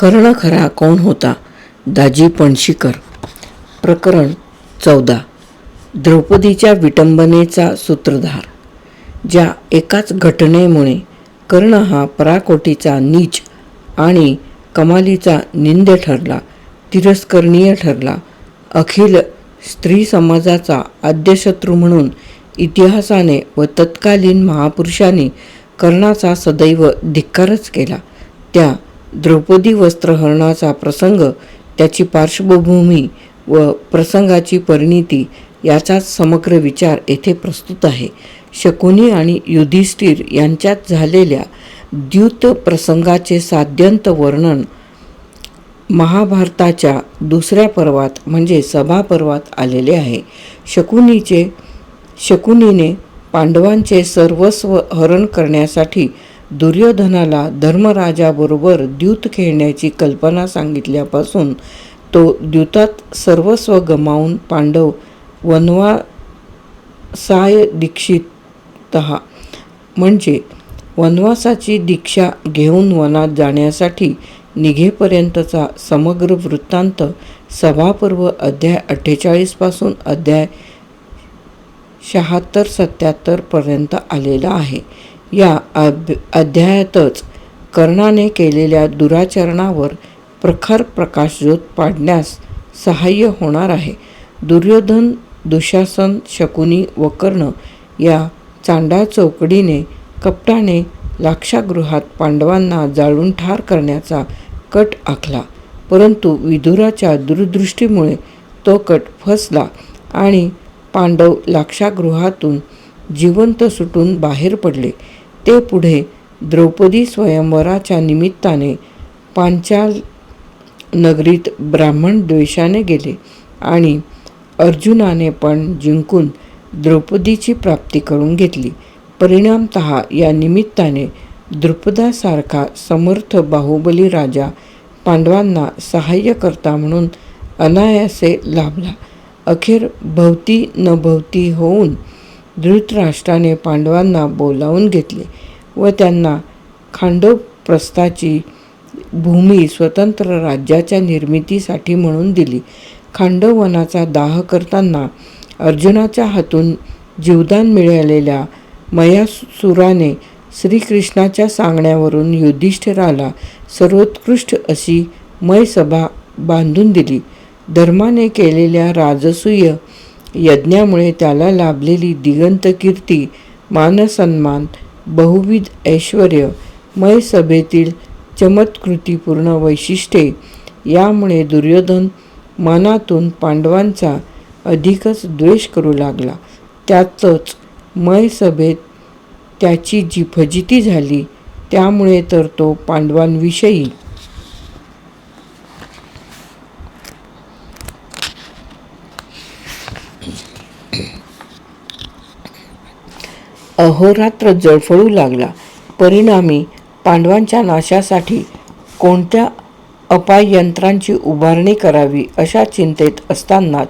कर्ण खरा कोण होता? दाजी पणशीकर. प्रकरण चौदा. द्रौपदीच्या विटंबनेचा सूत्रधार. ज्या एकाच घटनेमुळे कर्ण हा पराकोटीचा नीच आणि कमालीचा निंद ठरला तिरस्करणीय ठरला अखिल स्त्री समाजाचा आद्यशत्रू म्हणून इतिहासाने व तत्कालीन महापुरुषांनी कर्णाचा सदैव धिक्कारच केला त्या द्रौपदी वस्त्रहरणाचा प्रसंग त्याची पार्श्वभूमी व प्रसंगाची परिणिती याचाच समग्र विचार येथे प्रस्तुत आहे. शकुनी आणि युधिष्ठिर यांच्यात झालेल्या द्यूत प्रसंगाचे साध्यंत वर्णन महाभारताच्या दुसऱ्या पर्वात म्हणजे सभापर्वात आलेले आहे. शकुनीचे शकुनीने पांडवांचे सर्वस्व हरण करण्यासाठी दुर्योधनाला धर्मराजाबरोबर द्यूत खेळण्याची कल्पना सांगितल्यापासून तो द्यूतात सर्वस्व गमावून पांडव वनवासाय दीक्षित म्हणजे वनवासाची दीक्षा घेऊन वनात जाण्यासाठी निघेपर्यंतचा समग्र वृत्तांत सभापर्व अध्याय अठ्ठेचाळीसपासून अध्याय शहात्तर सत्याहत्तरपर्यंत आलेला आहे. या अभ अध्यायातच कर्णाने केलेल्या दुराचरणावर प्रखर प्रकाशझोत पाडण्यास सहाय्य होणार आहे. दुर्योधन दुशासन शकुनी व कर्ण या चांडा चौकडीने कपटाने लाक्षागृहात पांडवांना जाळून ठार करण्याचा कट आखला. परंतु विदुराच्या दूरदृष्टीमुळे तो कट फसला आणि पांडव लाक्षागृहातून जिवंत सुटून बाहेर पडले. ते पुढे द्रौपदी स्वयंवराच्या निमित्ताने पांचाल नगरीत ब्राह्मण द्वेषाने गेले आणि अर्जुनाने पण जिंकून द्रौपदीची प्राप्ती करून घेतली. परिणामत या निमित्ताने द्रुपदासारखा समर्थ बाहुबली राजा पांडवांना सहाय्यकर्ता म्हणून अनायासे लाभला. अखेर भवती न भवती होऊन धृतराष्ट्राने पांडवांना बोलावून घेतले व त्यांना खांडोप्रस्थाची भूमी स्वतंत्र राज्याच्या निर्मितीसाठी म्हणून दिली. खांडववनाचा दाह करताना अर्जुनाच्या हातून जीवदान मिळालेल्या मयासुराने श्रीकृष्णाच्या सांगण्यावरून युधिष्ठिराला सर्वोत्कृष्ट अशी मयसभा बांधून दिली. धर्माने केलेल्या राजसूय यज्ञामुळे त्याला लाभलेली दिगंत कीर्ती मानसन्मान बहुविध ऐश्वर मयसभेतील चमत्कृतीपूर्ण वैशिष्ट्ये यामुळे दुर्योधन मनातून पांडवांचा अधिकच द्वेष करू लागला. त्यातच मयसभेत त्याची जी फजिती झाली त्यामुळे तर तो पांडवांविषयी अहोरात्र जळफळू लागला. परिणामी पांडवांच्या नाशासाठी कोणत्या अपाय यंत्रांची उभारणी करावी अशा चिंतेत असतानाच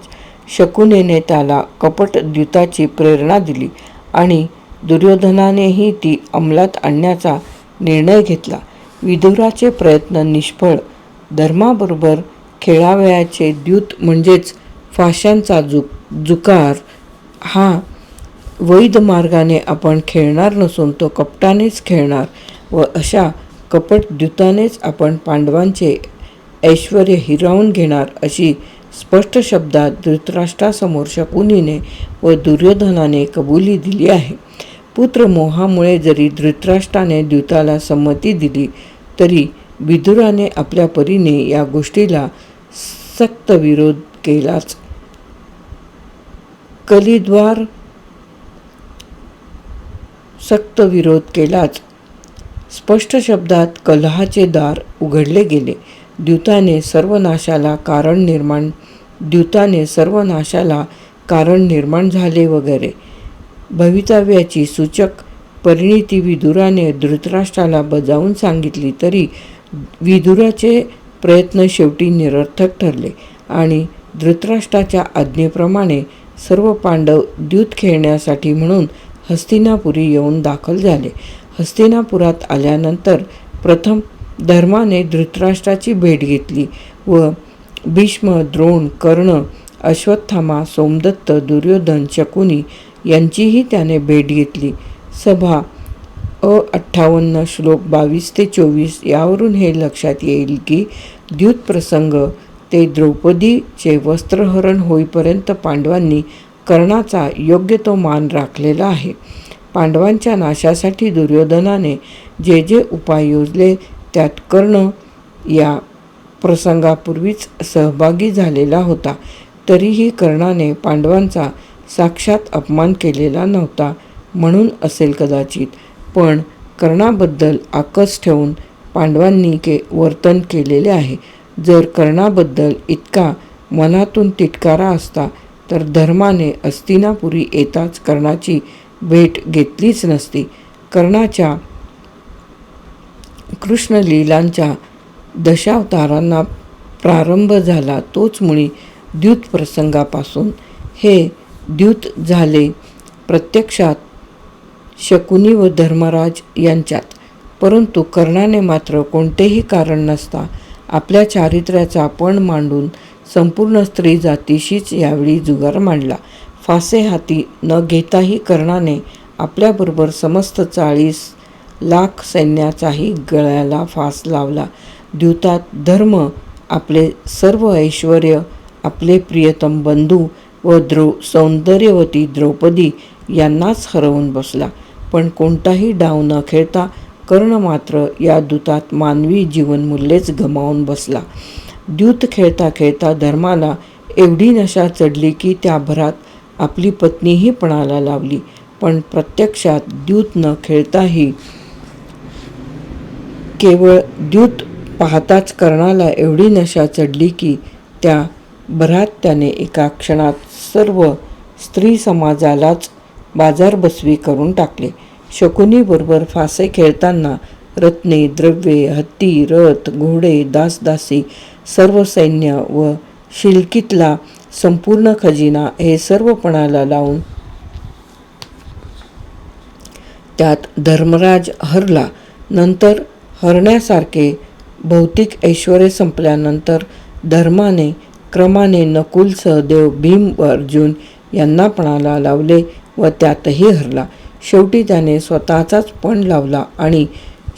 शकुनेने त्याला कपटद्यूताची प्रेरणा दिली आणि दुर्योधनानेही ती अंमलात आणण्याचा निर्णय घेतला. विदुराचे प्रयत्न निष्फळ. धर्माबरोबर खेळावयाचे द्यूत म्हणजेच फाशांचा जु जुकार हा वैध मार्गाने आपण खेळणार नसून तो कपटानेच खेळणार व अशा कपटद्यूतानेच आपण पांडवांचे ऐश्वर हिरावून घेणार अशी स्पष्ट शब्दात धृतराष्ट्रासमोर शकुनीने व दुर्योधनाने कबुली दिली आहे. पुत्रमोहामुळे जरी धृतराष्ट्राने द्यूताला संमती दिली तरी विदुराने आपल्या परीने या गोष्टीला सक्त विरोध केलाच. कलिद्वार सक्त विरोध केलाच. स्पष्ट शब्दात कलहाचे दार उघडले गेले. द्यूताने सर्वनाशाला कारण निर्माण द्यूताने सर्वनाशाला कारण निर्माण झाले वगैरे. भवितव्याची सूचक परिणिती विदुराने धृतराष्ट्राला बजावून सांगितली तरी विदुराचे प्रयत्न शेवटी निरर्थक ठरले आणि धृतराष्ट्राच्या आज्ञेप्रमाणे सर्व पांडव द्यूत खेळण्यासाठी म्हणून हस्तिनापुरी येऊन दाखल झाले. हस्तिनापुरात आल्यानंतर प्रथम धर्माने धृतराष्ट्राची भेट घेतली व भीष्म द्रोण कर्ण अश्वत्थामा सोमदत्त दुर्योधन शकुनी यांचीही त्याने भेट घेतली. सभा अ अठ्ठावन्न श्लोक बावीस ते चोवीस यावरून हे लक्षात येईल की द्यूतप्रसंग ते द्रौपदीचे वस्त्रहरण होईपर्यंत पांडवांनी कर्णाचा योग्य तो मान राखलेला आहे. पांडवांच्या नाशासाठी दुर्योधनाने जे जे उपाय योजले त्यात कर्ण या प्रसंगापूर्वीच सहभागी झालेला होता. तरीही कर्णाने पांडवांचा साक्षात अपमान केलेला नव्हता म्हणून असेल कदाचित पण कर्णाबद्दल आकस ठेवून पांडवांनी के वर्तन केलेले आहे. जर कर्णाबद्दल इतका मनातून तिटकारा असता तर धर्माने अस्तिनापुरी येताच कर्णाची भेट घेतलीच नसती. कर्णाच्या कृष्णलीलांच्या दशावतारांना प्रारंभ झाला तोच मुळी द्यूत प्रसंगापासून. हे द्यूत झाले प्रत्यक्षात शकुनी व धर्मराज यांच्यात. परंतु कर्णाने मात्र कोणतेही कारण नसता. आपल्या चारित्र्याचा पण मांडून संपूर्ण स्त्री जातीशीच यावेळी जुगार मांडला. फासे हाती न घेताही कर्णाने आपल्याबरोबर समस्त चाळीस लाख सैन्याचाही गळ्याला फास लावला. द्यूतात धर्म आपले सर्व ऐश्वर आपले प्रियतम बंधू व द्रौ सौंदर्यवती द्रौपदी यांनाच हरवून बसला. पण कोणताही डाव न खेळता कर्ण मात्र या दूतात मानवी जीवनमूल्येच गमावून बसला. द्यूत खेळता खेळता धर्माला एवढी नशा चढली की त्या भरात आपली पत्नीही पणाला लावली. पण प्रत्यक्षात द्यूत न खेळताही केवळ द्यूत पाहताच कर्णाला एवढी नशा चढली की त्या भरात त्याने एका क्षणात सर्व स्त्री समाजालाच बाजार बसवी करून टाकले. शकुनीबरोबर फासे खेळताना रत्ने द्रव्ये हत्ती रथ घोडे दासदासी सर्व सैन्य व शिलकीतला संपूर्ण खजिना हे सर्व पणाला लावून त्यात धर्मराज हरला. नंतर हरण्यासारखे भौतिक ऐश्वर संपल्यानंतर धर्माने क्रमाने नकुल सहदेव भीम अर्जुन यांना पणाला लावले व त्यातही हरला. शेवटी त्याने स्वतःचाच पण लावला आणि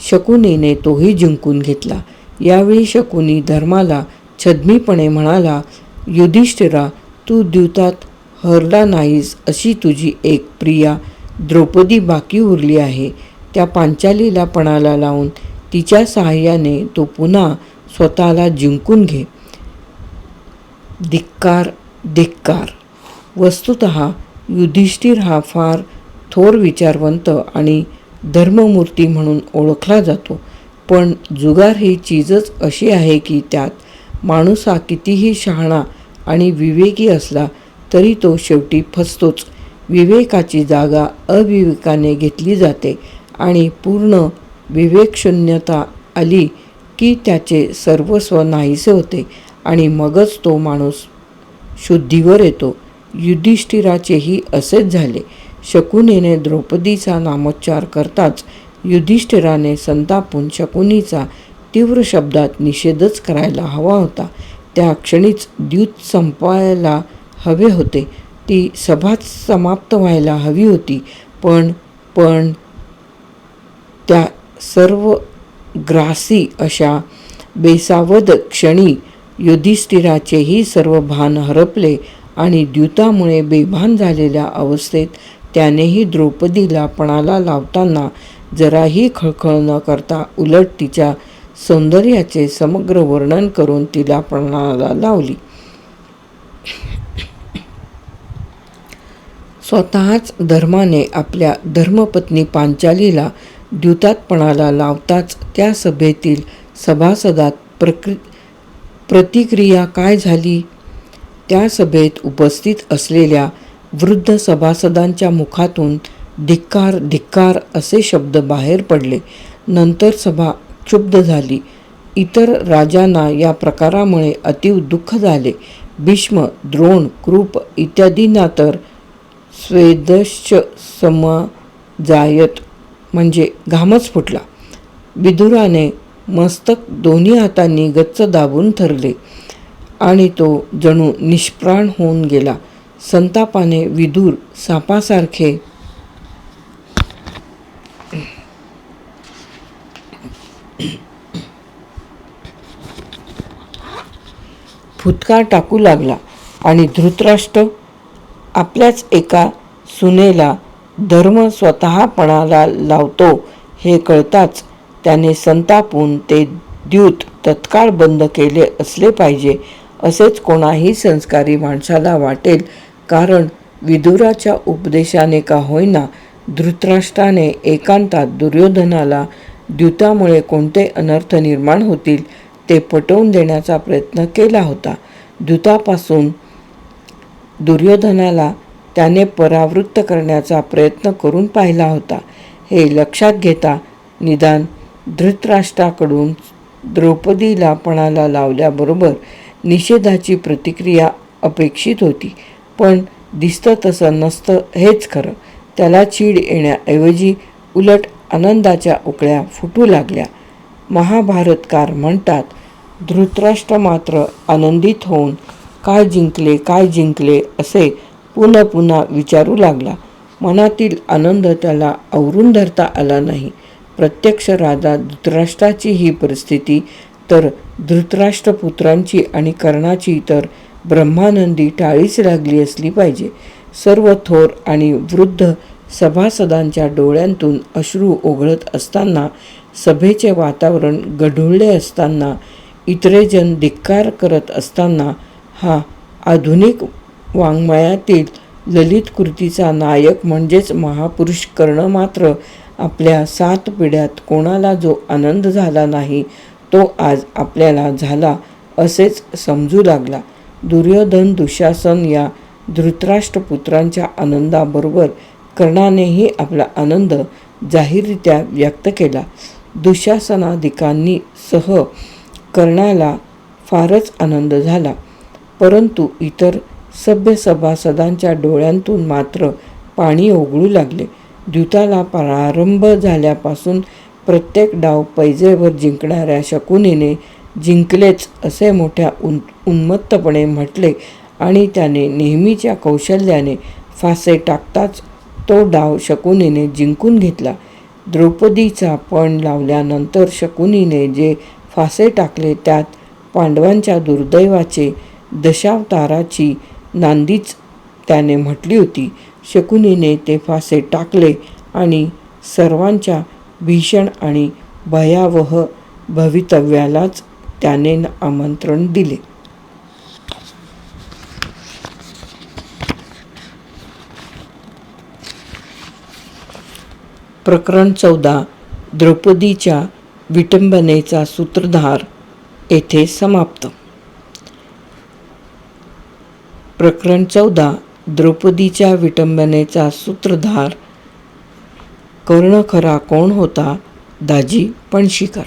शकुनीने तोही जिंकून घेतला. यावेळी शकुनी धर्माला छद्मीपणे म्हणाला युधिष्ठिरा तू द्यूतात हरला नाहीस अशी तुझी एक प्रिया द्रौपदी बाकी उरली आहे. त्या पांचालीला पणाला लावून तिच्या सहाय्याने तो पुन्हा स्वतःला जिंकून घे. धिक्कार धिक्कार. वस्तुत युधिष्ठिर हा फार थोर विचारवंत आणि धर्ममूर्ती म्हणून ओळखला जातो. पण जुगार ही चीजच अशी आहे की त्यात माणूस हा कितीही शहाणा आणि विवेकी असला तरी तो शेवटी फसतोच. विवेकाची जागा अविवेकाने घेतली जाते आणि पूर्ण विवेकशून्यता आली की त्याचे सर्वस्व नाहीसे होते आणि मगच तो माणूस शुद्धीवर येतो. युधिष्ठिराचेही असेच झाले. शकुनीने द्रौपदीचा नामोच्चार करताच युधिष्ठिराने संतापून शकुनीचा तीव्र शब्दात निषेधच करायला हवा होता. त्या क्षणीच द्यूत संपायला हवे होते. ती सभाच समाप्त व्हायला हवी होती. पण पण त्या सर्व ग्रासी अशा बेसावध क्षणी युधिष्ठिराचेही सर्व भान हरपले आणि द्यूतामुळे बेभान झालेल्या अवस्थेत त्यानेही द्रौपदीला पणाला लावताना जराही खळखळ न करता उलट तिच्या सौंदर्याचे समग्र वर्णन करून तिला पणाला लावली. स्वतःच धर्माने आपल्या धर्मपत्नी पांचालीला द्युतातपणाला लावताच त्या सभेतील सभासदात प्रक्रि प्रतिक्रिया काय झाली? त्या सभेत उपस्थित असलेल्या वृद्ध सभासदांच्या मुखातून धिक्कार धिक्कार असे शब्द बाहेर पडले. नंतर सभा क्षुब्ध झाली. इतर राजांना या प्रकारामुळे अतीव दुःख झाले. भीष्म द्रोण कृप इत्यादींना तर स्वेदश्च समजायत म्हणजे घामच फुटला. विदुराने मस्तक दोन्ही हातांनी गच्च दाबून ठरले आणि तो जणू निष्प्राण होऊन गेला. संतापाने विदूर सापासारखे. फुतकार टाकू लागला आणि धृतराष्ट्र आपल्याच एका सुनेला धर्म स्वतःपणाला लावतो हे कळताच त्याने संतापून ते द्यूत तत्काळ बंद केले असले पाहिजे असेच कोणाही संस्कारी माणसाला वाटेल कारण विदुराच्या उपदेशाने का होईना धृतराष्ट्राने एकांतात दुर्योधनाला द्युतामुळे कोणते अनर्थ निर्माण होतील ते पटवून देण्याचा प्रयत्न केला होता. द्युतापासून दुर्योधनाला त्याने परावृत्त करण्याचा प्रयत्न करून पाहिला होता. हे लक्षात घेता निदान धृतराष्ट्राकडून द्रौपदीला पणाला लावल्याबरोबर निषेधाची प्रतिक्रिया अपेक्षित होती. पण दिसतं तसं नसतं हेच खरं. त्याला चीड येण्याऐवजी उलट आनंदाच्या उकळ्या फुटू लागल्या. महाभारतकार म्हणतात धृतराष्ट्र मात्र आनंदित होऊन काय जिंकले काय जिंकले असे पुन्हा पुन्हा विचारू लागला. मनातील आनंद त्याला आवरून धरता आला नाही. प्रत्यक्ष राजा धृतराष्ट्राची ही परिस्थिती तर धृतराष्ट्रपुत्रांची आणि कर्णाची तर ब्रह्मानंदी टाळीच लागली असली पाहिजे. सर्व थोर आणि वृद्ध सभासदांच्या डोळ्यांतून अश्रू ओघळत असताना सभेचे वातावरण गढुळले असताना इतरेजन धिक्कार करत असताना हा आधुनिक वाङ्मयातील ललित कृतीचा नायक म्हणजेच महापुरुष कर्ण मात्र आपल्या सात पिढ्यात कोणाला जो आनंद झाला नाही तो आज आपल्याला झाला असेच समजू लागला. दुर्योधन दुशासन या धृतराष्ट्रपुत्रांच्या आनंदाबरोबर कर्णानेही आपला आनंद जाहीररित्या व्यक्त केला. दुःशासनाधिकांनी सह कर्णाला फारच आनंद झाला. परंतु इतर सभ्य सभासदांच्या डोळ्यांतून मात्र पाणी ओघळू लागले. द्यूताला प्रारंभ झाल्यापासून प्रत्येक डाव पैजेवर जिंकणाऱ्या शकुनीने जिंकलेच असे मोठ्या उन उन्मत्तपणे म्हटले. आणि त्याने नेहमीच्या कौशल्याने फासे टाकताच तो डाव शकुनीने जिंकून घेतला. द्रौपदीचा पण लावल्यानंतर शकुनीने जे फासे टाकले त्यात पांडवांच्या दुर्दैवाचे दशावताराची नांदीच त्याने म्हटली होती. शकुनीने ते फासे टाकले आणि सर्वांच्या भीषण आणि भयावह भवितव्यालाच त्याने आमंत्रण दिले. प्रकरण चौदा द्रौपदीच्या विटंबनेचा सूत्रधार येथे समाप्त. प्रकरण चौदा द्रौपदीच्या विटंबनेचा सूत्रधार कर्ण खरा कोण होता? दाजी पणशीकर.